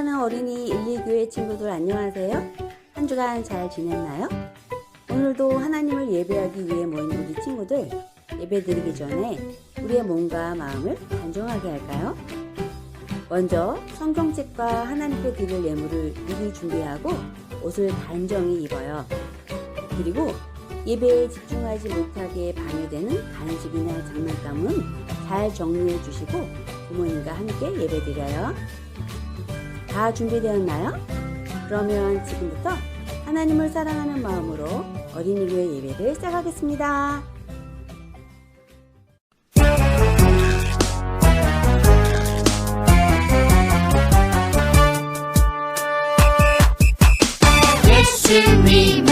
사랑하는 어린이 119회 친구들 안녕하세요. 한 주간 잘 지냈나요? 오늘도 하나님을 예배하기 위해 모인 우리 친구들 예배 드리기 전에 우리의 몸과 마음을 단정하게 할까요? 먼저 성경책과 하나님께 드릴 예물을 미리 준비하고 옷을 단정히 입어요. 그리고 예배에 집중하지 못하게 방해되는 간식이나 장난감은 잘 정리해 주시고 부모님과 함께 예배 드려요. 다 준비되었나요? 그러면 지금부터 하나님을 사랑하는 마음으로 어린이교회 예배를 시작하겠습니다. 예수님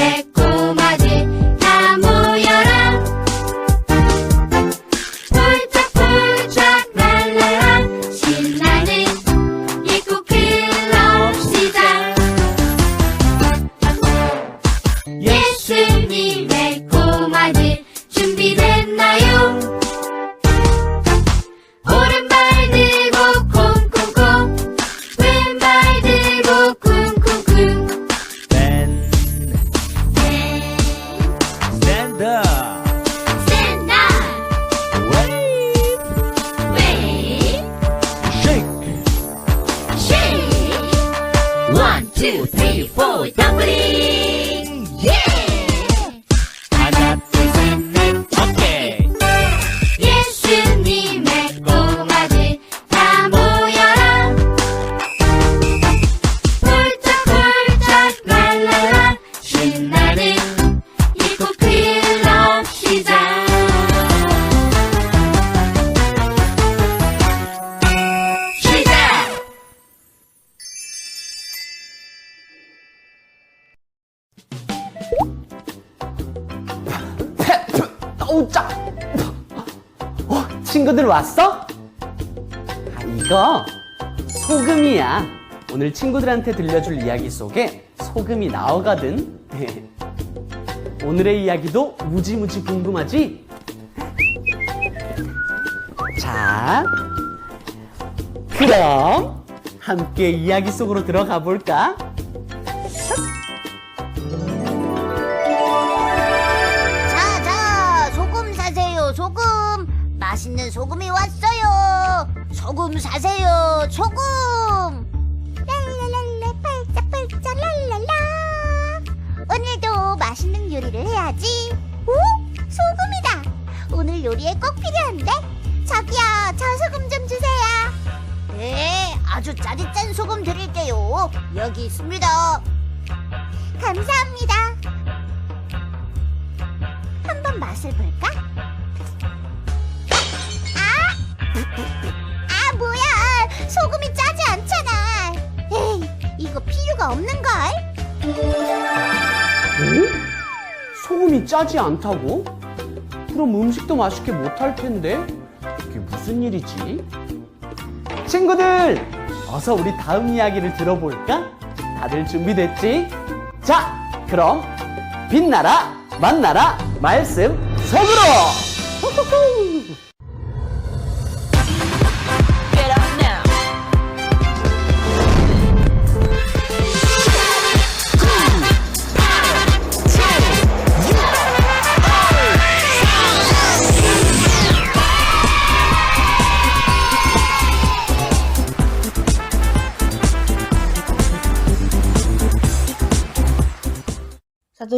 왔어? 아, 이거 소금이야. 오늘 친구들한테 들려줄 이야기 속에 소금이 나오거든. 오늘의 이야기도 무지무지 궁금하지? 자, 그럼 함께 이야기 속으로 들어가 볼까? 소금이 왔어요. 소금 사세요, 소금. 랄랄랄라, 팔짝팔짝 랄랄라. 오늘도 맛있는 요리를 해야지. 오, 소금이다. 오늘 요리에 꼭 필요한데. 저기요, 저 소금 좀 주세요. 네, 아주 짜릿짠 소금 드릴게요. 여기 있습니다. 감사합니다. 한번 맛을 볼까? 소금이 짜지 않잖아! 에이, 이거 필요가 없는걸? 오? 소금이 짜지 않다고? 그럼 음식도 맛있게 못할 텐데? 이게 무슨 일이지? 친구들! 어서 우리 다음 이야기를 들어볼까? 다들 준비됐지? 자, 그럼 빛나라, 만나라, 말씀 속으로! 후후후!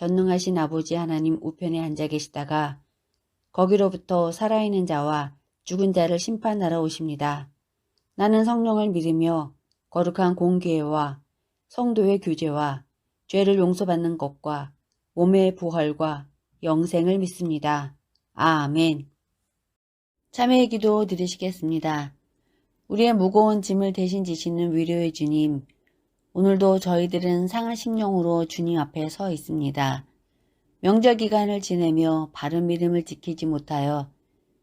전능하신 아버지 하나님 우편에 앉아 계시다가 거기로부터 살아있는 자와 죽은 자를 심판하러 오십니다. 나는 성령을 믿으며 거룩한 공교회와 성도의 교제와 죄를 용서받는 것과 몸의 부활과 영생을 믿습니다. 아멘. 참회의 기도 드리시겠습니다. 우리의 무거운 짐을 대신 지시는 위로의 주님, 오늘도 저희들은 상하심령으로 주님 앞에 서 있습니다. 명절 기간을 지내며 바른 믿음을 지키지 못하여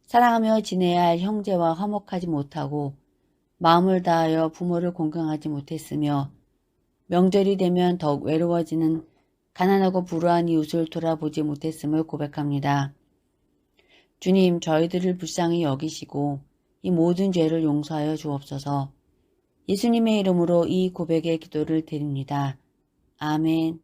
사랑하며 지내야 할 형제와 화목하지 못하고 마음을 다하여 부모를 공경하지 못했으며 명절이 되면 더욱 외로워지는 가난하고 불우한 이웃을 돌아보지 못했음을 고백합니다. 주님, 저희들을 불쌍히 여기시고 이 모든 죄를 용서하여 주옵소서. 예수님의 이름으로 이 고백의 기도를 드립니다. 아멘.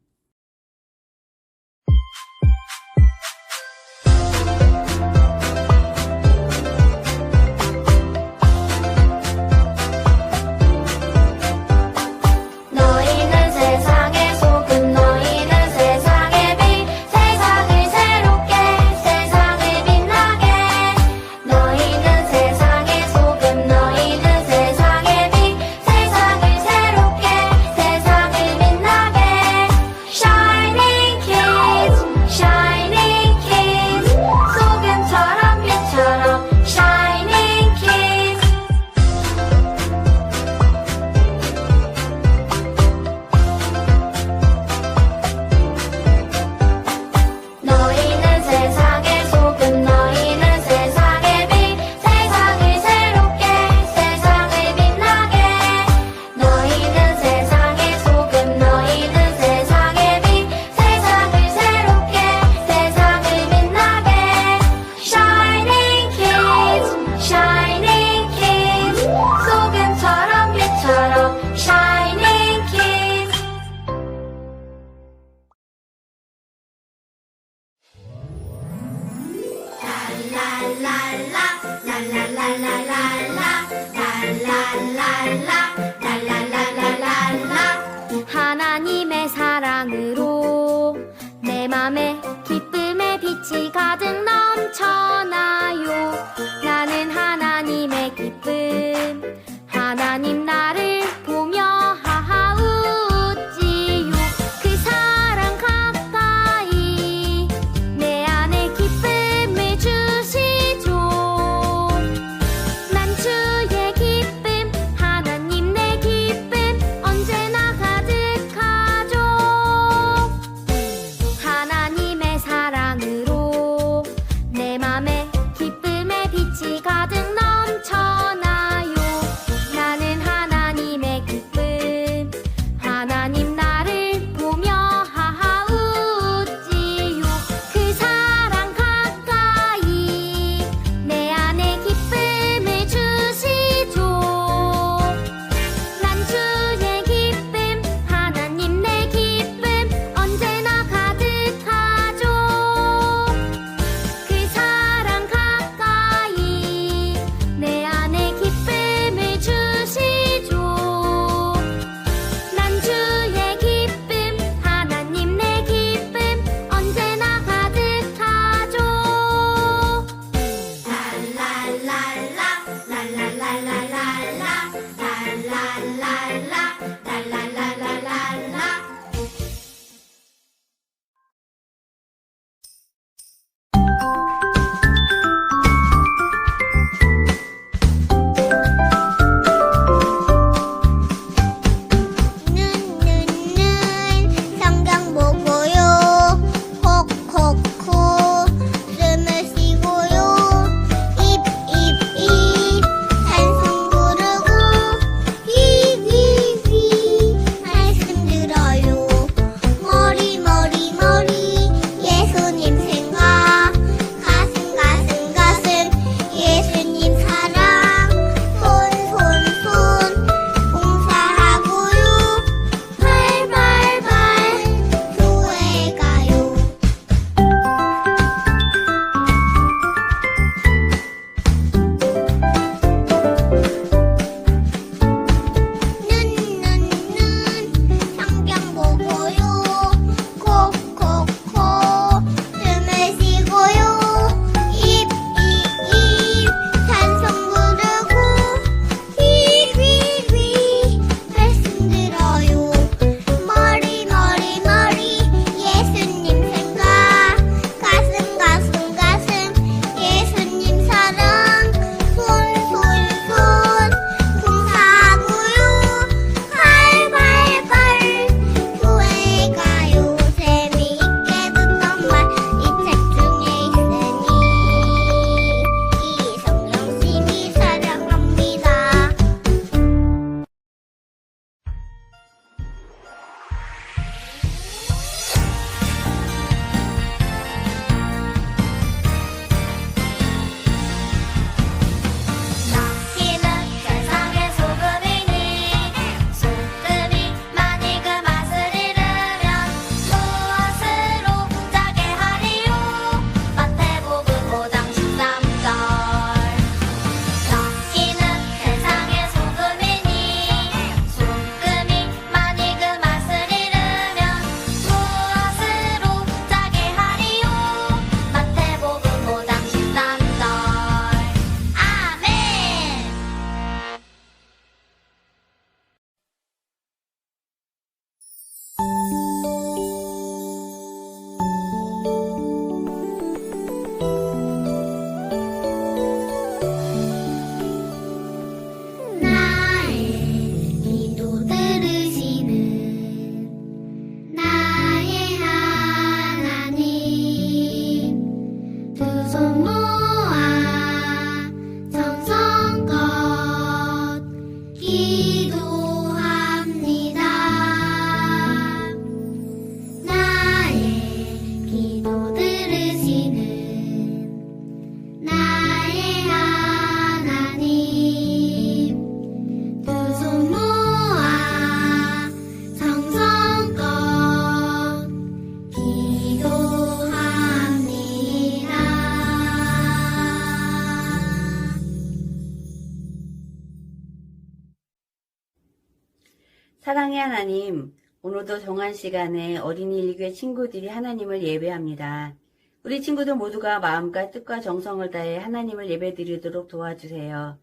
하나님, 오늘도 정한 시간에 어린이 일교회 친구들이 하나님을 예배합니다. 우리 친구들 모두가 마음과 뜻과 정성을 다해 하나님을 예배드리도록 도와주세요.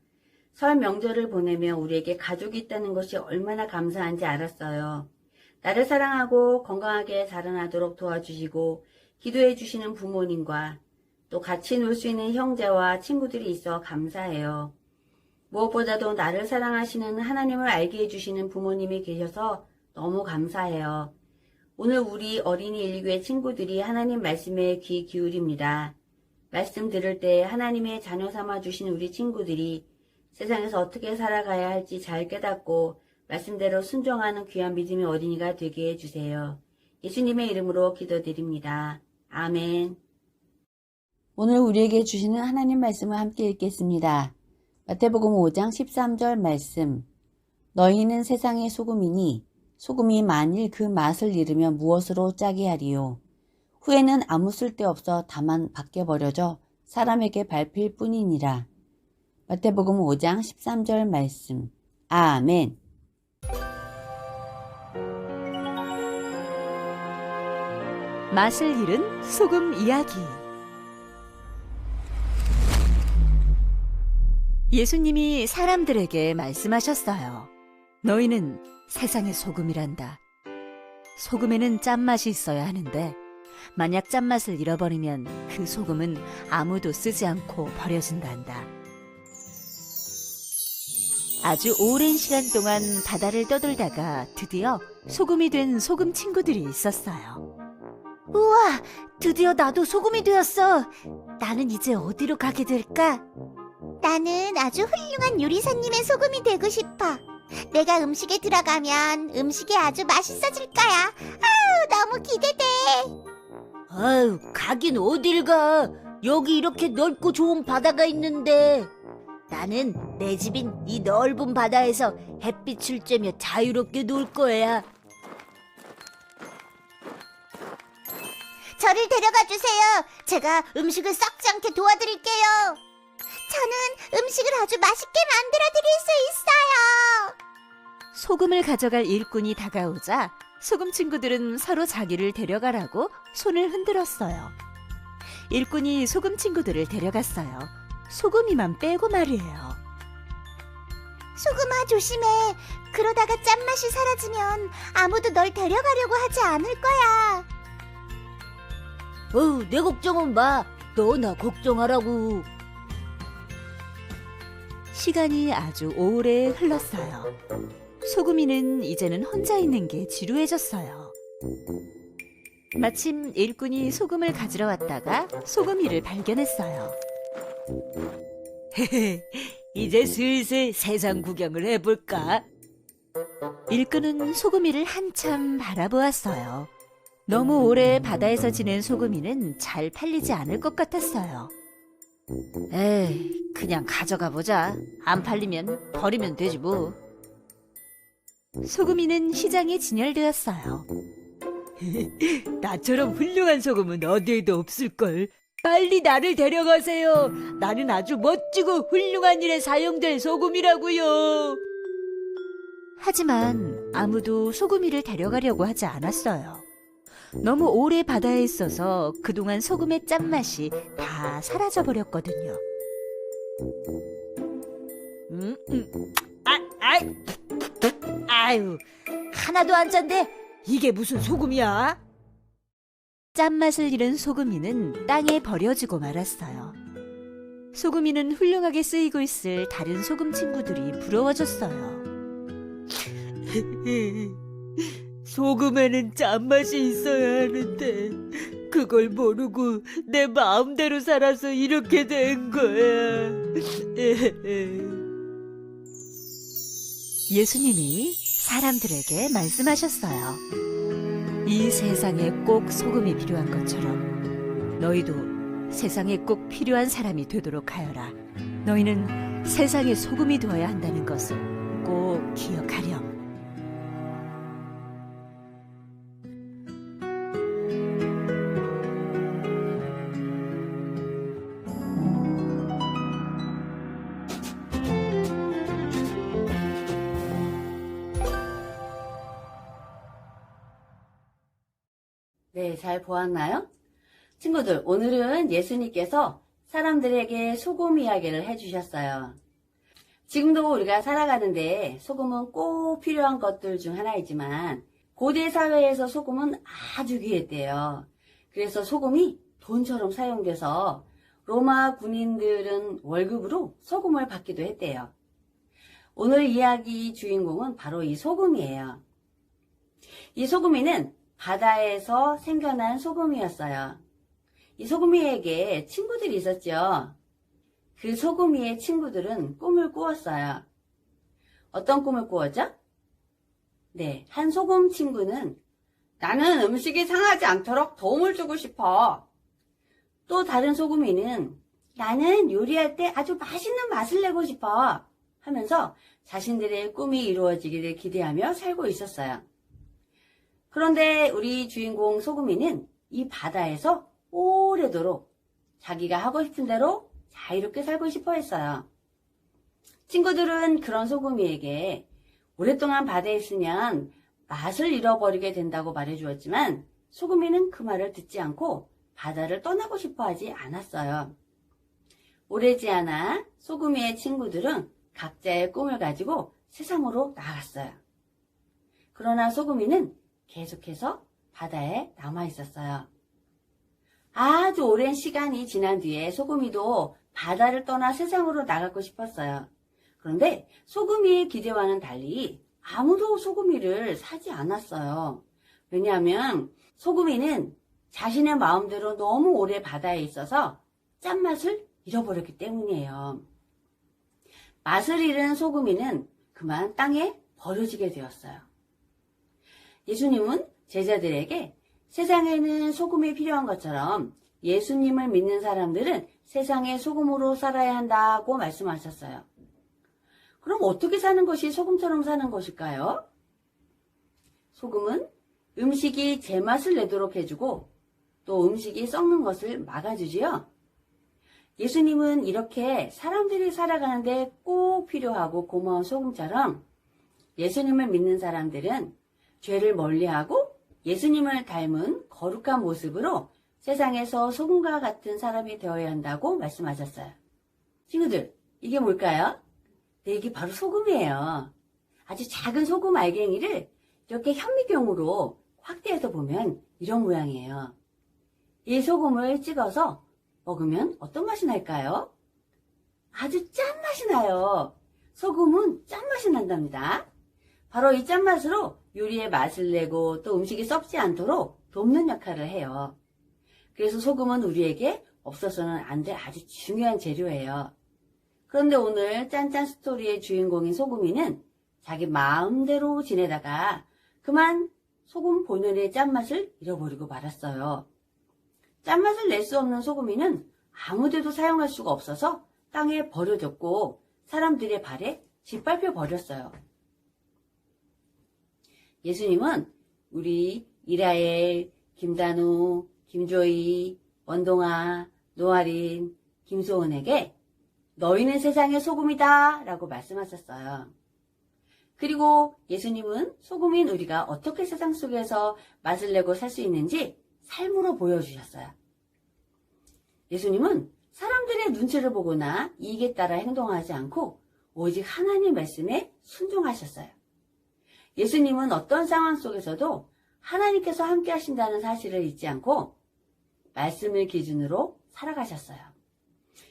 설 명절을 보내며 우리에게 가족이 있다는 것이 얼마나 감사한지 알았어요. 나를 사랑하고 건강하게 자라나도록 도와주시고 기도해 주시는 부모님과 또 같이 놀 수 있는 형제와 친구들이 있어 감사해요. 무엇보다도 나를 사랑하시는 하나님을 알게 해주시는 부모님이 계셔서 너무 감사해요. 오늘 우리 어린이 일교회 친구들이 하나님 말씀에 귀 기울입니다. 말씀 들을 때 하나님의 자녀 삼아 주신 우리 친구들이 세상에서 어떻게 살아가야 할지 잘 깨닫고 말씀대로 순종하는 귀한 믿음의 어린이가 되게 해주세요. 예수님의 이름으로 기도드립니다. 아멘. 오늘 우리에게 주시는 하나님 말씀을 함께 읽겠습니다. 마태복음 5장 13절 말씀. 너희는 세상의 소금이니 소금이 만일 그 맛을 잃으면 무엇으로 짜게 하리요. 후에는 아무 쓸데없어 다만 밖에 버려져 사람에게 밟힐 뿐이니라. 마태복음 5장 13절 말씀. 아멘. 맛을 잃은 소금 이야기. 예수님이 사람들에게 말씀하셨어요. 너희는 세상의 소금이란다. 소금에는 짠맛이 있어야 하는데, 만약 짠맛을 잃어버리면 그 소금은 아무도 쓰지 않고 버려진단다. 아주 오랜 시간 동안 바다를 떠돌다가 드디어 소금이 된 소금 친구들이 있었어요. 우와, 드디어 나도 소금이 되었어. 나는 이제 어디로 가게 될까? 나는 아주 훌륭한 요리사님의 소금이 되고 싶어. 내가 음식에 들어가면 음식이 아주 맛있어질 거야. 아우, 너무 기대돼. 아유, 가긴 어딜 가. 여기 이렇게 넓고 좋은 바다가 있는데. 나는 내 집인 이 넓은 바다에서 햇빛을 쬐며 자유롭게 놀 거야. 저를 데려가 주세요. 제가 음식을 썩지 않게 도와드릴게요. 저는 음식을 아주 맛있게 만들어 드릴 수 있어요. 소금을 가져갈 일꾼이 다가오자 소금 친구들은 서로 자기를 데려가라고 손을 흔들었어요. 일꾼이 소금 친구들을 데려갔어요. 소금이만 빼고 말이에요. 소금아 조심해. 그러다가 짠맛이 사라지면 아무도 널 데려가려고 하지 않을 거야. 어우, 내 걱정은 마. 너 나 걱정하라고. 시간이 아주 오래 흘렀어요. 소금이는 이제는 혼자 있는 게 지루해졌어요. 마침 일꾼이 소금을 가지러 왔다가 소금이를 발견했어요. 이제 슬슬 세상 구경을 해볼까? 일꾼은 소금이를 한참 바라보았어요. 너무 오래 바다에서 지낸 소금이는 잘 팔리지 않을 것 같았어요. 에이, 그냥 가져가 보자. 안 팔리면 버리면 되지 뭐. 소금이는 시장에 진열되었어요. 나처럼 훌륭한 소금은 어디에도 없을걸. 빨리 나를 데려가세요. 나는 아주 멋지고 훌륭한 일에 사용될 소금이라고요. 하지만 아무도 소금이를 데려가려고 하지 않았어요. 너무 오래 바다에 있어서 그동안 소금의 짠맛이 다 사라져 버렸거든요. 음, 음. 아, 아이, 아유, 하나도 안 짠데 이게 무슨 소금이야? 짠맛을 잃은 소금이는 땅에 버려지고 말았어요. 소금이는 훌륭하게 쓰이고 있을 다른 소금 친구들이 부러워졌어요. 소금에는 짠맛이 있어야 하는데 그걸 모르고 내 마음대로 살아서 이렇게 된 거야. 예수님이 사람들에게 말씀하셨어요. 이 세상에 꼭 소금이 필요한 것처럼 너희도 세상에 꼭 필요한 사람이 되도록 하여라. 너희는 세상에 소금이 되어야 한다는 것을 꼭 기억하렴. 네, 잘 보았나요? 친구들, 오늘은 예수님께서 사람들에게 소금 이야기를 해주셨어요. 지금도 우리가 살아가는데 소금은 꼭 필요한 것들 중 하나이지만 고대 사회에서 소금은 아주 귀했대요. 그래서 소금이 돈처럼 사용돼서 로마 군인들은 월급으로 소금을 받기도 했대요. 오늘 이야기 주인공은 바로 이 소금이에요. 이 소금이는 바다에서 생겨난 소금이었어요. 이 소금이에게 친구들이 있었죠. 그 소금이의 친구들은 꿈을 꾸었어요. 어떤 꿈을 꾸었죠? 네, 한 소금 친구는 나는 음식이 상하지 않도록 도움을 주고 싶어. 또 다른 소금이는 나는 요리할 때 아주 맛있는 맛을 내고 싶어. 하면서 자신들의 꿈이 이루어지기를 기대하며 살고 있었어요. 그런데 우리 주인공 소금이는 이 바다에서 오래도록 자기가 하고 싶은 대로 자유롭게 살고 싶어 했어요. 친구들은 그런 소금이에게 오랫동안 바다에 있으면 맛을 잃어버리게 된다고 말해주었지만 소금이는 그 말을 듣지 않고 바다를 떠나고 싶어 하지 않았어요. 오래지 않아 소금이의 친구들은 각자의 꿈을 가지고 세상으로 나갔어요. 그러나 소금이는 계속해서 바다에 남아 있었어요. 아주 오랜 시간이 지난 뒤에 소금이도 바다를 떠나 세상으로 나가고 싶었어요. 그런데 소금이의 기대와는 달리 아무도 소금이를 사지 않았어요. 왜냐하면 소금이는 자신의 마음대로 너무 오래 바다에 있어서 짠맛을 잃어버렸기 때문이에요. 맛을 잃은 소금이는 그만 땅에 버려지게 되었어요. 예수님은 제자들에게 세상에는 소금이 필요한 것처럼 예수님을 믿는 사람들은 세상의 소금으로 살아야 한다고 말씀하셨어요. 그럼 어떻게 사는 것이 소금처럼 사는 것일까요? 소금은 음식이 제맛을 내도록 해주고 또 음식이 썩는 것을 막아주지요. 예수님은 이렇게 사람들이 살아가는데 꼭 필요하고 고마운 소금처럼 예수님을 믿는 사람들은 죄를 멀리하고 예수님을 닮은 거룩한 모습으로 세상에서 소금과 같은 사람이 되어야 한다고 말씀하셨어요. 친구들, 이게 뭘까요? 네, 이게 바로 소금이에요. 아주 작은 소금 알갱이를 이렇게 현미경으로 확대해서 보면 이런 모양이에요. 이 소금을 찍어서 먹으면 어떤 맛이 날까요? 아주 짠맛이 나요. 소금은 짠맛이 난답니다. 바로 이 짠맛으로 요리의 맛을 내고 또 음식이 썩지 않도록 돕는 역할을 해요. 그래서 소금은 우리에게 없어서는 안 될 아주 중요한 재료예요. 그런데 오늘 짠짠 스토리의 주인공인 소금이는 자기 마음대로 지내다가 그만 소금 본연의 짠맛을 잃어버리고 말았어요. 짠맛을 낼 수 없는 소금이는 아무데도 사용할 수가 없어서 땅에 버려졌고 사람들의 발에 짓밟혀 버렸어요. 예수님은 우리 이라엘, 김단우, 김조이, 원동아, 노아린, 김소은에게 너희는 세상의 소금이다 라고 말씀하셨어요. 그리고 예수님은 소금인 우리가 어떻게 세상 속에서 맛을 내고 살 수 있는지 삶으로 보여주셨어요. 예수님은 사람들의 눈치를 보거나 이익에 따라 행동하지 않고 오직 하나님 말씀에 순종하셨어요. 예수님은 어떤 상황 속에서도 하나님께서 함께 하신다는 사실을 잊지 않고 말씀을 기준으로 살아가셨어요.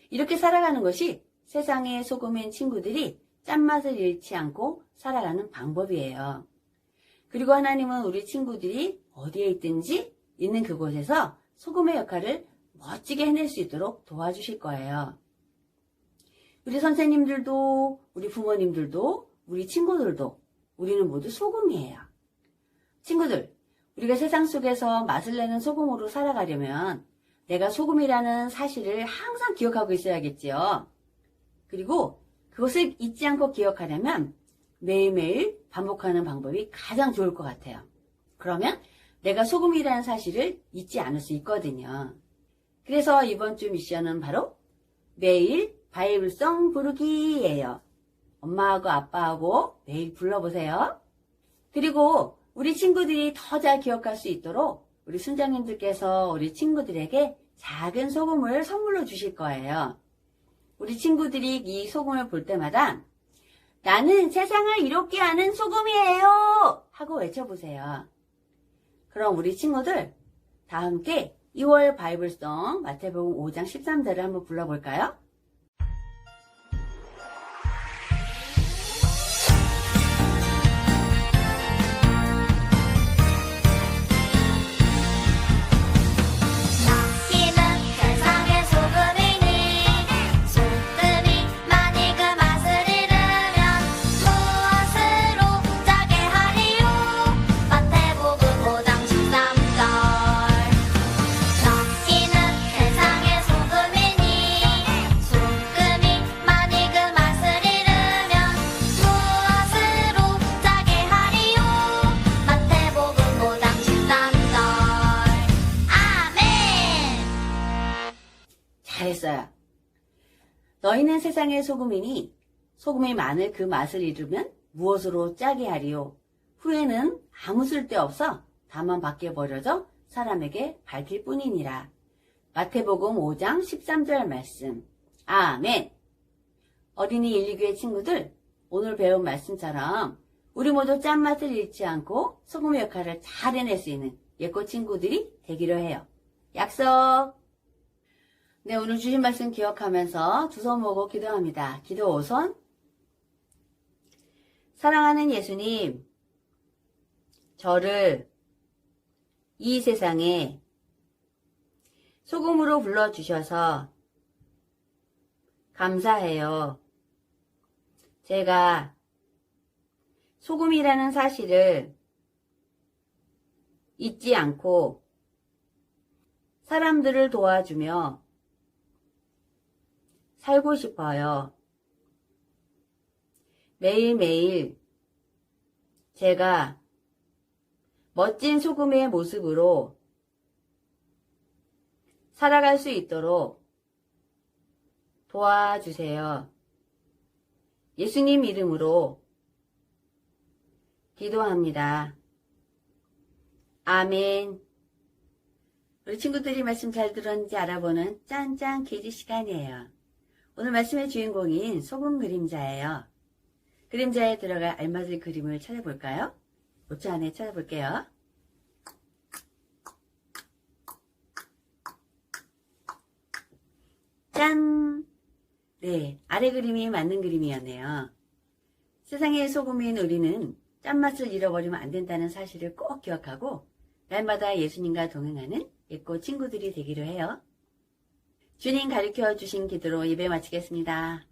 이렇게 살아가는 것이 세상의 소금인 친구들이 짠맛을 잃지 않고 살아가는 방법이에요. 그리고 하나님은 우리 친구들이 어디에 있든지 있는 그곳에서 소금의 역할을 멋지게 해낼 수 있도록 도와주실 거예요. 우리 선생님들도, 우리 부모님들도, 우리 친구들도, 우리는 모두 소금이에요. 친구들, 우리가 세상 속에서 맛을 내는 소금으로 살아가려면 내가 소금이라는 사실을 항상 기억하고 있어야겠지요. 그리고 그것을 잊지 않고 기억하려면 매일매일 반복하는 방법이 가장 좋을 것 같아요. 그러면 내가 소금이라는 사실을 잊지 않을 수 있거든요. 그래서 이번 주 미션은 바로 매일 바이블성 부르기예요. 엄마하고 아빠하고 매일 불러보세요. 그리고 우리 친구들이 더 잘 기억할 수 있도록 우리 순장님들께서 우리 친구들에게 작은 소금을 선물로 주실 거예요. 우리 친구들이 이 소금을 볼 때마다 나는 세상을 이롭게 하는 소금이에요! 하고 외쳐보세요. 그럼 우리 친구들 다 함께 2월 바이블송 마태복음 5장 13절을 한번 불러볼까요? 세상의 소금이니 소금이 마늘 그 맛을 잃으면 무엇으로 짜게 하리요? 후에는 아무 쓸데없어 다만 밖에 버려져 사람에게 밝힐 뿐이니라. 마태복음 5장 13절 말씀. 아멘. 어린이 1, 2교의 친구들, 오늘 배운 말씀처럼 우리 모두 짠맛을 잃지 않고 소금의 역할을 잘 해낼 수 있는 예꽃 친구들이 되기로 해요. 약속! 네, 오늘 주신 말씀 기억하면서 두 손 모고 기도합니다. 기도 5손. 사랑하는 예수님, 저를 이 세상에 소금으로 불러주셔서 감사해요. 제가 소금이라는 사실을 잊지 않고 사람들을 도와주며 살고 싶어요. 매일매일 제가 멋진 소금의 모습으로 살아갈 수 있도록 도와주세요. 예수님 이름으로 기도합니다. 아멘. 우리 친구들이 말씀 잘 들었는지 알아보는 짠짠 퀴즈 시간이에요. 오늘 말씀의 주인공인 소금 그림자예요. 그림자에 들어갈 알맞을 그림을 찾아볼까요? 5초 안에 찾아볼게요. 짠! 네, 아래 그림이 맞는 그림이었네요. 세상의 소금인 우리는 짠맛을 잃어버리면 안 된다는 사실을 꼭 기억하고 날마다 예수님과 동행하는 예꽃 친구들이 되기로 해요. 주님 가르쳐 주신 기도로 예배 마치겠습니다.